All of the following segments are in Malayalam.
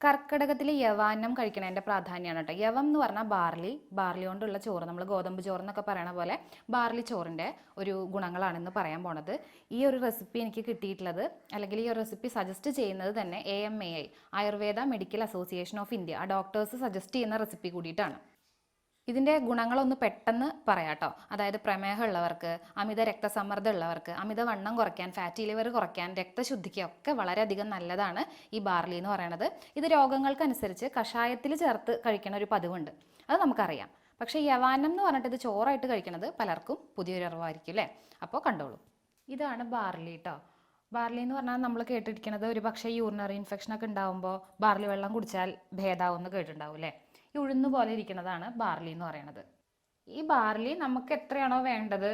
കർക്കിടകത്തിൽ യവാന്നം കഴിക്കണതിന്റെ പ്രാധാന്യമാണ് കേട്ടോ യവം എന്ന് പറഞ്ഞാൽ ബാർലി ബാർലി കൊണ്ടുള്ള ചോറ്. നമ്മൾ ഗോതമ്പ് ചോറ് എന്നൊക്കെ പറയണ പോലെ ബാർലി ചോറിന്റെ ഒരു ഗുണങ്ങളാണെന്ന് പറയാൻ പോണത്. ഈ ഒരു റെസിപ്പി എനിക്ക് കിട്ടിയിട്ടുള്ളത് അല്ലെങ്കിൽ ഈ ഒരു റെസിപ്പി സജസ്റ്റ് ചെയ്യുന്നത് തന്നെ A M A I Ayurveda medical association of India ആ ഡോക്ടേഴ്സ് സജസ്റ്റ് ചെയ്യുന്ന റെസിപ്പി കൂടിയിട്ടാണ്. ഇതിന്റെ ഗുണങ്ങളൊന്ന് പെട്ടെന്ന് പറയാട്ടോ. അതായത് പ്രമേഹമുള്ളവർക്ക് അമിത രക്തസമ്മർദ്ദം ഉള്ളവർക്ക് അമിത വണ്ണം കുറയ്ക്കാൻ ഫാറ്റി ലിവർ കുറയ്ക്കാൻ രക്തശുദ്ധിക്ക് ഒക്കെ വളരെയധികം നല്ലതാണ് ഈ ബാർലി എന്ന് പറയുന്നത് ഇത് രോഗങ്ങൾക്കനുസരിച്ച് കഷായത്തിൽ ചേർത്ത് കഴിക്കണ ഒരു പതിവുണ്ട്. അത് നമുക്കറിയാം. പക്ഷേ യവാനം എന്ന് പറഞ്ഞിട്ട് ഇത് ചോറായിട്ട് കഴിക്കുന്നത് പലർക്കും പുതിയൊരു അറിവായിരിക്കും അല്ലേ? അപ്പോൾ കണ്ടോളൂ. ഇതാണ് ബാർലി കേട്ടോ ബാർലി എന്ന് പറഞ്ഞാൽ നമ്മൾ കേട്ടിരിക്കുന്നത് ഒരു പക്ഷേ യൂറിനറി ഇൻഫെക്ഷൻ ഒക്കെ ഉണ്ടാകുമ്പോൾ ബാർലി വെള്ളം കുടിച്ചാൽ ഭേദാവുമെന്ന് കേട്ടിട്ടുണ്ടാവും അല്ലേ ഈ ഉഴുന്ന് പോലെ ഇരിക്കുന്നതാണ് ബാർലി എന്ന് പറയുന്നത് ഈ ബാർലി നമുക്ക് എത്രയാണോ വേണ്ടത്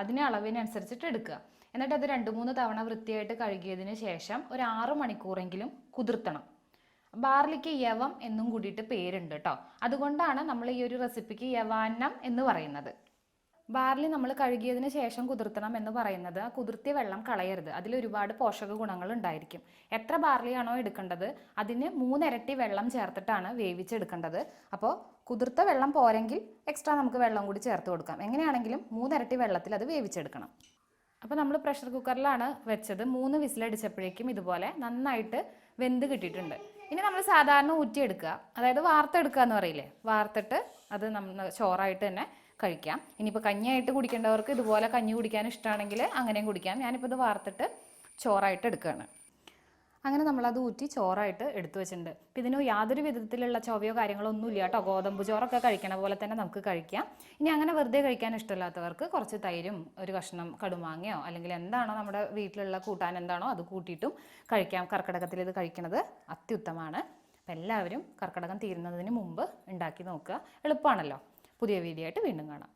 അതിന് അളവിനനുസരിച്ചിട്ട് എടുക്കുക. എന്നിട്ട് അത് രണ്ട് മൂന്ന് തവണ വൃത്തിയായിട്ട് കഴുകിയതിന് ശേഷം ഒരു ആറ് മണിക്കൂറെങ്കിലും കുതിർത്തണം. ബാർലിക്ക് യവം എന്നും കൂടിയിട്ട് പേരുണ്ട് കേട്ടോ അതുകൊണ്ടാണ് നമ്മൾ ഈ ഒരു റെസിപ്പിക്ക് യവാന്നം എന്ന് പറയുന്നത്. ബാർലി നമ്മൾ കഴുകിയതിന് ശേഷം കുതിർത്തണം എന്ന് പറയുന്നത് ആ കുതിർത്തിയ വെള്ളം കളയരുത്. അതിൽ ഒരുപാട് പോഷക ഗുണങ്ങൾ ഉണ്ടായിരിക്കും. എത്ര ബാർലിയാണോ എടുക്കേണ്ടത് അതിന് മൂന്നിരട്ടി വെള്ളം ചേർത്തിട്ടാണ് വേവിച്ചെടുക്കേണ്ടത്. അപ്പോൾ കുതിർത്ത വെള്ളം പോരെങ്കിൽ എക്സ്ട്രാ നമുക്ക് വെള്ളം കൂടി ചേർത്ത് കൊടുക്കാം. എങ്ങനെയാണെങ്കിലും മൂന്നിരട്ടി വെള്ളത്തിൽ അത് വേവിച്ചെടുക്കണം. അപ്പോൾ നമ്മൾ പ്രഷർ കുക്കറിലാണ് വെച്ചത്. മൂന്ന് വിസിലടിച്ചപ്പോഴേക്കും ഇതുപോലെ നന്നായിട്ട് വെന്ത് കിട്ടിയിട്ടുണ്ട്. ഇനി നമ്മൾ സാധാരണ ഊറ്റിയെടുക്കുക. അതായത് വാർത്തെടുക്കുക എന്ന് പറയില്ലേ? വാർത്തിട്ട് അത് നമ്മൾ ചോറായിട്ട് തന്നെ കഴിക്കാം. ഇനിയിപ്പോൾ കഞ്ഞിയായിട്ട് കുടിക്കേണ്ടവർക്ക് ഇതുപോലെ കഞ്ഞി കുടിക്കാൻ ഇഷ്ടമാണെങ്കിൽ അങ്ങനെയും കുടിക്കാം. ഞാനിപ്പോൾ ഇത് വാർത്തിട്ട് ചോറായിട്ട് എടുക്കുകയാണ് അങ്ങനെ നമ്മളത് ഊറ്റി ചോറായിട്ട് എടുത്തു വെച്ചിട്ടുണ്ട്. അപ്പം ഇതിന് യാതൊരു വിധത്തിലുള്ള ചൊവയോ കാര്യങ്ങളോ ഒന്നുമില്ല കേട്ടോ. ഗോതമ്പ് ചോറൊക്കെ കഴിക്കണ പോലെ തന്നെ നമുക്ക് കഴിക്കാം. ഇനി അങ്ങനെ വെറുതെ കഴിക്കാൻ ഇഷ്ടമില്ലാത്തവർക്ക് കുറച്ച് തൈരും ഒരു കഷ്ണം കടുമാങ്ങയോ അല്ലെങ്കിൽ എന്താണോ നമ്മുടെ വീട്ടിലുള്ള കൂട്ടാൻ എന്താണോ അത് കൂട്ടിയിട്ടും കഴിക്കാം. കർക്കിടകത്തിൽ ഇത് കഴിക്കുന്നത് അത്യുത്തമാണ്. അപ്പം എല്ലാവരും കർക്കിടകം തീരുന്നതിന് മുമ്പ് ഉണ്ടാക്കി നോക്കുക. എളുപ്പമാണല്ലോ. പുതിയ വീഡിയോ ആയിട്ട് വീണ്ടും കാണാം.